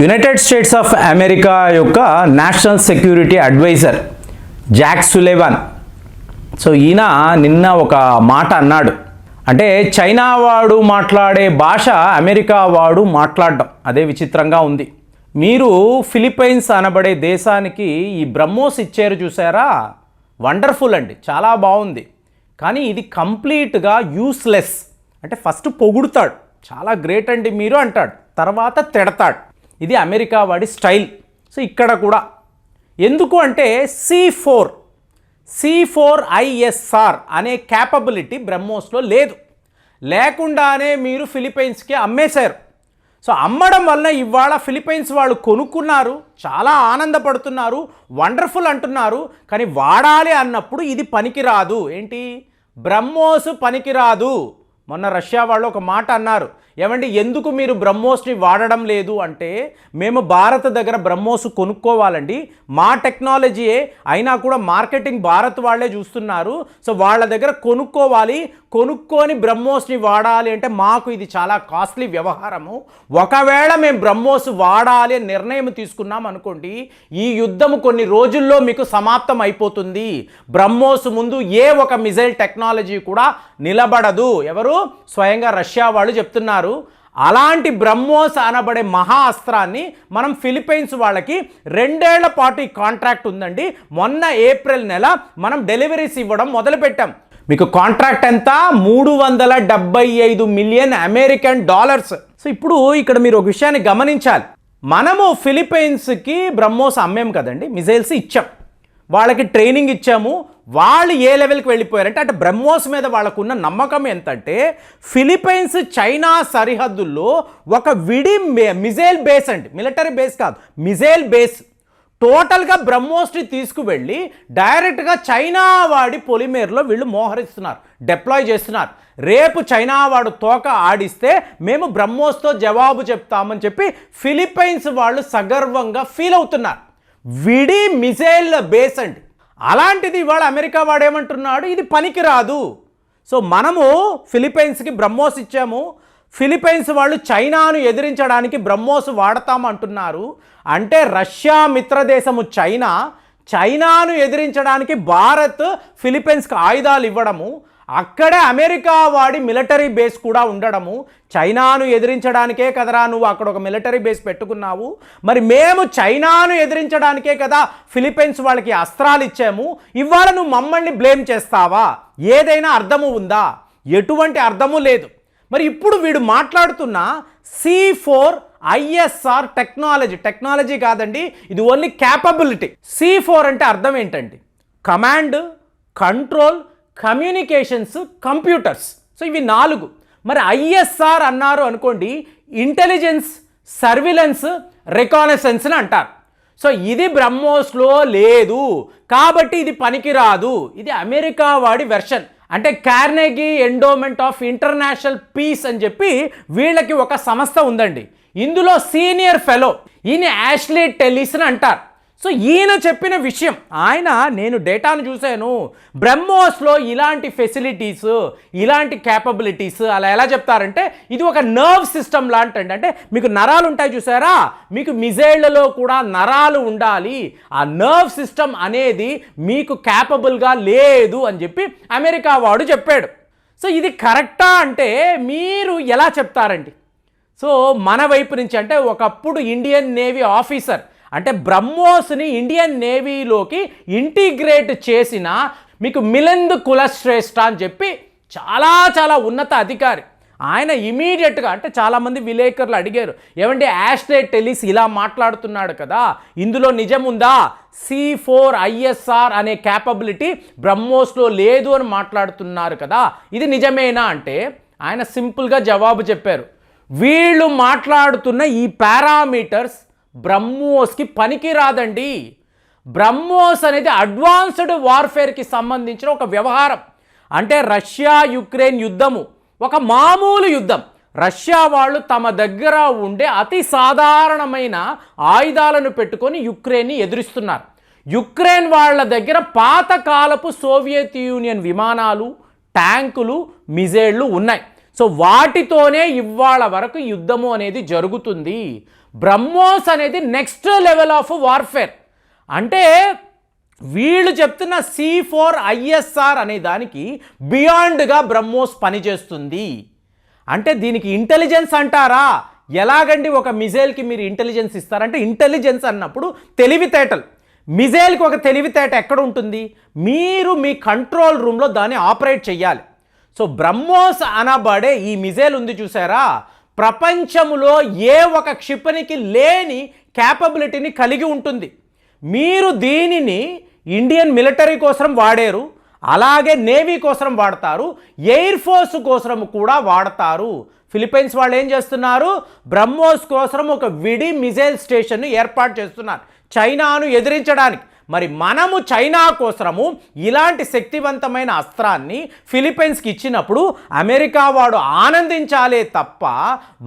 United States of America యొక్క national security adviser Jake Sullivan so ఈయన నిన్న ఒక మాట అన్నాడు. అంటే చైనా వాడు మాట్లాడే భాష అమెరికా వాడు మాట్లాడడం. అదే విచిత్రంగా ఉంది. మీరు ఫిలిప్పైన్స్ అనబడే దేశానికి ఈ బ్రహ్మోస్ ఇచ్చారు చూసారా? వండర్ఫుల్ అండి. చాలా బాగుంది. కానీ ఇది కంప్లీట్గా యూస్లెస్. అంటే ఫస్ట్ పొగుడుతాడు. చాలా గ్రేట్ అండి మీరు అంటాడు. తర్వాత తిడతాడు. ఇది అమెరికా వాడి స్టైల్. సో ఇక్కడ కూడా. ఎందుకు అంటే C four C four ISR అనే క్యాపబిలిటీ బ్రహ్మోస్లో లేదు. లేకుండానే మీరు ఫిలిపైన్స్కి అమ్మేశారు. సో అమ్మడం వలన ఇవాళ ఫిలిపైన్స్ వాళ్ళు కొనుక్కున్నారు చాలా ఆనందపడుతున్నారు వండర్ఫుల్ అంటున్నారు కానీ వాడాలి అన్నప్పుడు ఇది పనికిరాదు. ఏంటి? బ్రహ్మోస్ పనికిరాదు. మొన్న రష్యా వాళ్ళు ఒక మాట అన్నారు. ఏమండి ఎందుకు మీరు బ్రహ్మోస్ని వాడడం లేదు అంటే మేము భారత్ దగ్గర బ్రహ్మోస్ కొనుక్కోవాలండి. మా టెక్నాలజీయే అయినా కూడా మార్కెటింగ్ భారత్ వాళ్ళే చూస్తున్నారు. సో వాళ్ళ దగ్గర కొనుక్కోవాలి. కొనుక్కొని బ్రహ్మోస్ని వాడాలి అంటే మాకు ఇది చాలా కాస్ట్లీ వ్యవహారము. ఒకవేళ మేము బ్రహ్మోస్ వాడాలి అని నిర్ణయం తీసుకున్నాం అనుకోండి ఈ యుద్ధము కొన్ని రోజుల్లో మీకు సమాప్తం అయిపోతుంది. బ్రహ్మోస్ ముందు ఏ ఒక మిజైల్ టెక్నాలజీ కూడా నిలబడదు. ఎవరు? స్వయంగా రష్యా వాళ్ళు చెప్తున్నారు. అలాంటి బ్రహ్మోస్ అనబడే మహా అస్త్రాన్ని మనం ఫిలిప్పైన్స్ వాళ్ళకి రెండేళ్ళ పాటు ఈ కాంట్రాక్ట్ ఉందండి. మొన్న ఏప్రిల్ నెల మనం డెలివరీస్ ఇవ్వడం మొదలుపెట్టాం. మీకు కాంట్రాక్ట్ ఎంత? మూడు వందల డెబ్బై ఐదు మిలియన్ అమెరికన్ డాలర్స్. సో ఇప్పుడు ఇక్కడ మీరు ఒక విషయాన్ని గమనించాలి. మనము ఫిలిప్పైన్స్కి బ్రహ్మోస్ అమ్మేం కదండి? మిజైల్స్ ఇచ్చాం. వాళ్ళకి ట్రైనింగ్ ఇచ్చాము. వాళ్ళు ఏ లెవెల్కి వెళ్ళిపోయారంటే అంటే బ్రహ్మోస్ మీద వాళ్ళకున్న నమ్మకం ఎంతంటే ఫిలిప్పైన్స్ చైనా సరిహద్దుల్లో ఒక విడి మిజైల్ బేస్ అండి. మిలిటరీ బేస్ కాదు మిజైల్ బేస్. టోటల్గా బ్రహ్మోస్ని తీసుకువెళ్ళి డైరెక్ట్గా చైనా వాడి పొలిమేర్లో వీళ్ళు మోహరిస్తున్నారు డిప్లాయ్ చేస్తున్నారు. రేపు చైనా వాడు తోక ఆడిస్తే మేము బ్రహ్మోస్తో జవాబు చెప్తామని చెప్పి ఫిలిప్పైన్స్ వాళ్ళు సగర్వంగా ఫీల్ అవుతున్నారు. విడి మిజైల్ బేస్ అండి. అలాంటిది ఇవాళ అమెరికా వాడేమంటున్నాడు? ఇది పనికిరాదు. సో మనము ఫిలిప్పైన్స్కి బ్రహ్మోస్ ఇచ్చాము. ఫిలిప్పైన్స్ వాళ్ళు చైనాను ఎదిరించడానికి బ్రహ్మోస్ వాడతామంటున్నారు అంటే రష్యా మిత్రదేశము చైనా చైనాను ఎదిరించడానికి భారత్ ఫిలిప్పైన్స్కి ఆయుధాలు ఇవ్వడము. అక్కడే అమెరికా వాడి మిలిటరీ బేస్ కూడా ఉండడము. చైనాను ఎదిరించడానికే కదరా నువ్వు అక్కడ ఒక మిలిటరీ బేస్ పెట్టుకున్నావు. మరి మేము చైనాను ఎదిరించడానికే కదా ఫిలిప్పైన్స్ వాళ్ళకి అస్త్రాలు ఇచ్చాము. ఇవాళ నువ్వు మమ్మల్ని బ్లేమ్ చేస్తావా? ఏదైనా అర్థము ఉందా? ఎటువంటి అర్థము లేదు. మరి ఇప్పుడు వీడు మాట్లాడుతున్న C four ISR technology technology కాదండి ఇది ఓన్లీ క్యాపబిలిటీ. సి ఫోర్ అంటే అర్థం ఏంటండి? Command control communications computers. So ఇవి నాలుగు. మరి ఐఎస్ఆర్ అన్నారు అనుకోండి ఇంటెలిజెన్స్ సర్విలెన్స్ రికానెసెన్స్ అని అంటారు. సో ఇది బ్రహ్మోస్లో లేదు. కాబట్టి ఇది పనికిరాదు. ఇది అమెరికా వాడి వెర్షన్. అంటే Carnegie Endowment of International Peace అని చెప్పి వీళ్ళకి ఒక సంస్థ ఉందండి. ఇందులో సీనియర్ ఫెలో ఈయన యాష్లీ టెలిస్ అని అంటారు. సో ఈయన చెప్పిన విషయం ఆయన నేను డేటాను చూశాను బ్రహ్మోస్లో ఇలాంటి ఫెసిలిటీస్ ఇలాంటి క్యాపబిలిటీస్ అలా ఎలా చెప్తారంటే ఇది ఒక నర్వ్ సిస్టమ్ లాంటిది అంటే మీకు నరాలు ఉంటాయి చూసారా? మీకు మిజైళ్ళలో కూడా నరాలు ఉండాలి. ఆ నర్వ్ సిస్టమ్ అనేది మీకు క్యాపబుల్గా లేదు అని చెప్పి అమెరికా వాడు చెప్పాడు. సో ఇది కరెక్టా అంటే మీరు ఎలా చెప్తారండి? సో మన వైపు నుంచి అంటే ఒకప్పుడు ఇండియన్ నేవీ ఆఫీసర్ అంటే బ్రహ్మోస్ని ఇండియన్ నేవీలోకి ఇంటిగ్రేట్ చేసిన మీకు మిలింద్ కులశ్రేష్ఠ అని చెప్పి చాలా చాలా ఉన్నత అధికారి. ఆయన ఇమీడియట్గా అంటే చాలామంది విలేకరులు అడిగారు ఏమంటే యాష్లే టెలిస్ ఇలా మాట్లాడుతున్నాడు కదా ఇందులో నిజం ఉందా సి ఫోర్ ఐఎస్ఆర్ అనే క్యాపబిలిటీ బ్రహ్మోస్లో లేదు అని మాట్లాడుతున్నారు కదా ఇది నిజమేనా? అంటే ఆయన సింపుల్గా జవాబు చెప్పారు వీళ్ళు మాట్లాడుతున్న ఈ పారామీటర్స్ బ్రహ్మోస్కి పనికి రాదండి బ్రహ్మోస్ అనేది అడ్వాన్స్డ్ వార్ఫేర్కి సంబంధించిన ఒక వ్యవహారం. అంటే రష్యా యుక్రెయిన్ యుద్ధము ఒక మామూలు యుద్ధం. రష్యా వాళ్ళు తమ దగ్గర ఉండే అతి సాధారణమైన ఆయుధాలను పెట్టుకొని యుక్రెయిన్ని ఎదురిస్తున్నారు. యుక్రెయిన్ వాళ్ళ దగ్గర పాతకాలపు సోవియత్ యూనియన్ విమానాలు ట్యాంకులు మిజైళ్ళు ఉన్నాయి. సో వాటితోనే ఇవాళ వరకు యుద్ధము అనేది జరుగుతుంది. బ్రహ్మోస్ అనేది నెక్స్ట్ లెవెల్ ఆఫ్ వార్ఫేర్ అంటే వీళ్ళు చెప్తున్న సి ఫోర్ ఐఎస్ఆర్ అనే దానికి బియాండ్గా బ్రహ్మోస్ పనిచేస్తుంది అంటే దీనికి ఇంటెలిజెన్స్ అంటారా? ఎలాగండి ఒక మిజైల్కి మీరు ఇంటెలిజెన్స్ ఇస్తారంటే ఇంటెలిజెన్స్ అన్నప్పుడు తెలివితేటలు. మిజైల్కి ఒక తెలివితేట ఎక్కడ ఉంటుంది? మీరు మీ కంట్రోల్ రూమ్లో దాన్ని ఆపరేట్ చేయాలి సో బ్రహ్మోస్ అనబడే ఈ మిజైల్ ఉంది చూసారా? ప్రపంచంలో ఏ ఒక క్షిపణికి లేని క్యాపబిలిటీని కలిగి ఉంటుంది. మీరు దీనిని ఇండియన్ మిలిటరీ కోసం వాడారు అలాగే నేవీ కోసం వాడతారు ఎయిర్ ఫోర్స్ కోసం కూడా వాడతారు. ఫిలిప్పైన్స్ వాళ్ళు ఏం చేస్తున్నారు? బ్రహ్మోస్ కోసం ఒక విడి మిజైల్ స్టేషన్ను ఏర్పాటు చేస్తున్నారు. చైనాను ఎదిరించడానికి. మరి మనము చైనా కోసము ఇలాంటి శక్తివంతమైన అస్త్రాన్ని ఫిలిప్పైన్స్కి ఇచ్చినప్పుడు అమెరికా వాడు ఆనందించాలే తప్ప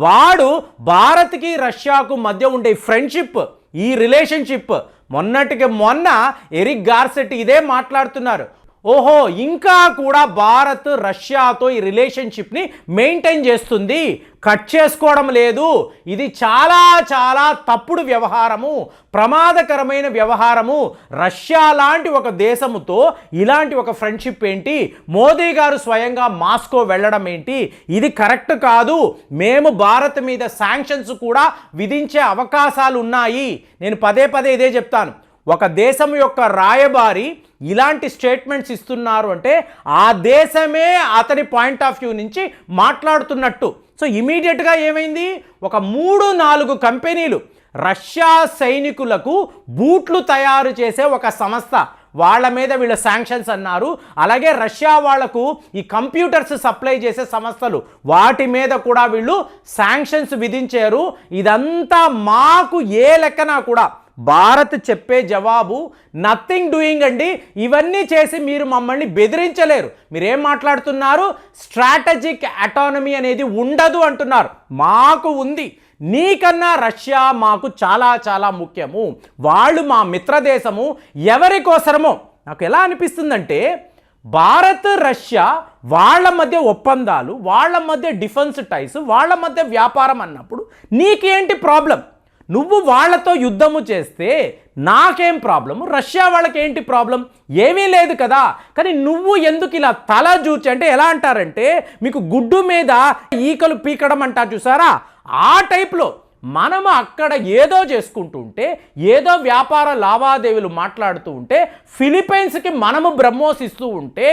వాడు భారత్కి రష్యాకు మధ్య ఉండే ఫ్రెండ్షిప్ ఈ రిలేషన్షిప్ మొన్నటికి మొన్న ఎరిక్ గార్సెట్ ఇదే మాట్లాడుతున్నారు. ఓహో ఇంకా కూడా భారత్ రష్యాతో ఈ రిలేషన్షిప్ని మెయింటైన్ చేస్తుంది. కట్ చేసుకోవడం లేదు. ఇది చాలా చాలా తప్పుడు వ్యవహారము ప్రమాదకరమైన వ్యవహారము. రష్యా లాంటి ఒక దేశముతో ఇలాంటి ఒక ఫ్రెండ్షిప్ ఏంటి? మోదీ గారు స్వయంగా మాస్కో వెళ్ళడం ఏంటి? ఇది కరెక్ట్ కాదు. మేము భారత్ మీద శాంక్షన్స్ కూడా విధించే అవకాశాలు ఉన్నాయి. నేను పదే పదే ఇదే చెప్తాను. ఒక దేశం యొక్క రాయబారి ఇలాంటి స్టేట్మెంట్స్ ఇస్తున్నారు అంటే ఆ దేశమే అతని పాయింట్ ఆఫ్ వ్యూ నుంచి మాట్లాడుతున్నట్టు. సో ఇమీడియట్గా ఏమైంది? ఒక మూడు నాలుగు కంపెనీలు రష్యా సైనికులకు బూట్లు తయారు చేసే ఒక సంస్థ. వాళ్ళ మీద వీళ్ళ శాంక్షన్స్ అన్నారు. అలాగే రష్యా వాళ్ళకు ఈ కంప్యూటర్స్ సప్లై చేసే సంస్థలు. వాటి మీద కూడా వీళ్ళు శాంక్షన్స్ విధించారు. ఇదంతా మాకు ఏ లెక్కన కూడా భారత్ చెప్పే జవాబు నథింగ్ డూయింగ్ అండి. ఇవన్నీ చేసి మీరు మమ్మల్ని బెదిరించలేరు. మీరేం మాట్లాడుతున్నారు? స్ట్రాటజిక్ అటానమీ అనేది ఉండదు అంటున్నారు. మాకు ఉంది. నీకన్నా రష్యా మాకు చాలా చాలా ముఖ్యము. వాళ్ళు మా మిత్రదేశము. ఎవరి కోసరమో నాకు ఎలా అనిపిస్తుందంటే భారత్ రష్యా వాళ్ళ మధ్య ఒప్పందాలు వాళ్ళ మధ్య డిఫెన్స్ టైస్ వాళ్ళ మధ్య వ్యాపారం అన్నప్పుడు నీకేంటి ప్రాబ్లం నువ్వు వాళ్ళతో యుద్ధము చేస్తే నాకేం ప్రాబ్లం రష్యా వాళ్ళకి ఏంటి ప్రాబ్లం? ఏమీ లేదు కదా. కానీ నువ్వు ఎందుకు ఇలా తల చూచి అంటే ఎలా అంటారంటే మీకు గుడ్డు మీద ఈకలు పీకడం అంటారు చూసారా? ఆ టైప్లో మనము అక్కడ ఏదో చేసుకుంటూ ఉంటే ఏదో వ్యాపార లావాదేవీలు మాట్లాడుతూ ఉంటే ఫిలిపైన్స్కి మనము బ్రహ్మోస్ ఇస్తూ ఉంటే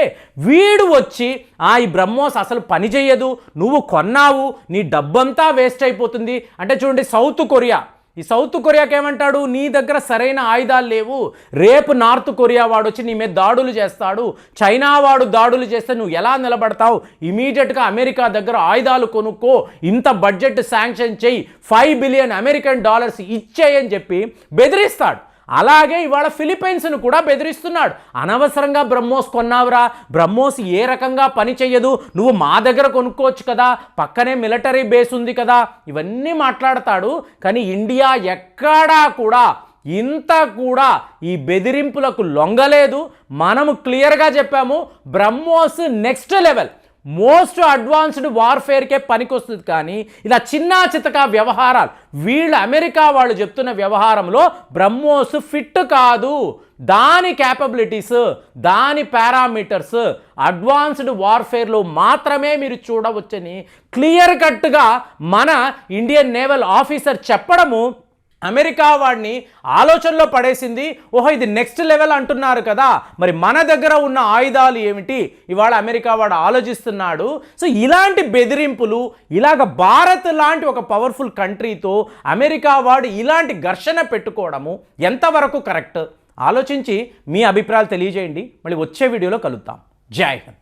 వీడు వచ్చి ఆ ఈ బ్రహ్మోస్ అసలు పని చేయదు నువ్వు కొన్నావు నీ డబ్బంతా వేస్ట్ అయిపోతుంది. అంటే చూడండి సౌత్ కొరియా. ఈ సౌత్ కొరియాకి ఏమంటాడు? నీ దగ్గర సరైన ఆయుధాలు లేవు. రేపు నార్త్ కొరియా వాడు వచ్చి నీ మీద దాడులు చేస్తాడు. చైనా వాడు దాడులు చేస్తే నువ్వు ఎలా నిలబడతావు? ఇమీడియట్గా అమెరికా దగ్గర ఆయుధాలు కొనుక్కో. ఇంత బడ్జెట్ శాంక్షన్ చేయి. ఫైవ్ బిలియన్ అమెరికన్ డాలర్స్ ఇచ్చేయని చెప్పి బెదిరిస్తాడు. అలాగే ఇవాళ ఫిలిపైన్స్ను కూడా బెదిరిస్తున్నాడు. అనవసరంగా బ్రహ్మోస్ కొన్నావురా. బ్రహ్మోస్ ఏ రకంగా పని చెయ్యదు. నువ్వు మా దగ్గర కొనుక్కోవచ్చు కదా. పక్కనే మిలిటరీ బేస్ ఉంది కదా. ఇవన్నీ మాట్లాడతాడు. కానీ ఇండియా ఎక్కడా కూడా ఇంత కూడా ఈ బెదిరింపులకు లొంగలేదు. మనము క్లియర్గా చెప్పాము BrahMos next level. Most advanced వార్ఫేర్కే పనికొస్తుంది కానీ ఇలా చిన్న చితక వ్యవహారాలు వీళ్ళు అమెరికా వాళ్ళు చెప్తున్న వ్యవహారంలో బ్రహ్మోస్ ఫిట్ కాదు. దాని క్యాపబిలిటీస్ దాని పారామీటర్స్ అడ్వాన్స్డ్ వార్ఫేర్లో మాత్రమే మీరు చూడవచ్చని క్లియర్ కట్గా మన ఇండియన్ నేవల్ ఆఫీసర్ చెప్పడము అమెరికా వాడిని ఆలోచనలో పడేసింది ఓహో ఇది నెక్స్ట్ లెవెల్ అంటున్నారు కదా మరి మన దగ్గర ఉన్న ఆయుధాలు ఏమిటి? ఇవాళ అమెరికా వాడు ఆలోచిస్తున్నాడు. సో ఇలాంటి బెదిరింపులు ఇలాగ భారత్ లాంటి ఒక పవర్ఫుల్ కంట్రీతో అమెరికా వాడు ఇలాంటి ఘర్షణ పెట్టుకోవడము ఎంతవరకు కరెక్ట్ ఆలోచించి మీ అభిప్రాయాలు తెలియజేయండి. మళ్ళీ వచ్చే వీడియోలో కలుద్దాం. జై హింద్.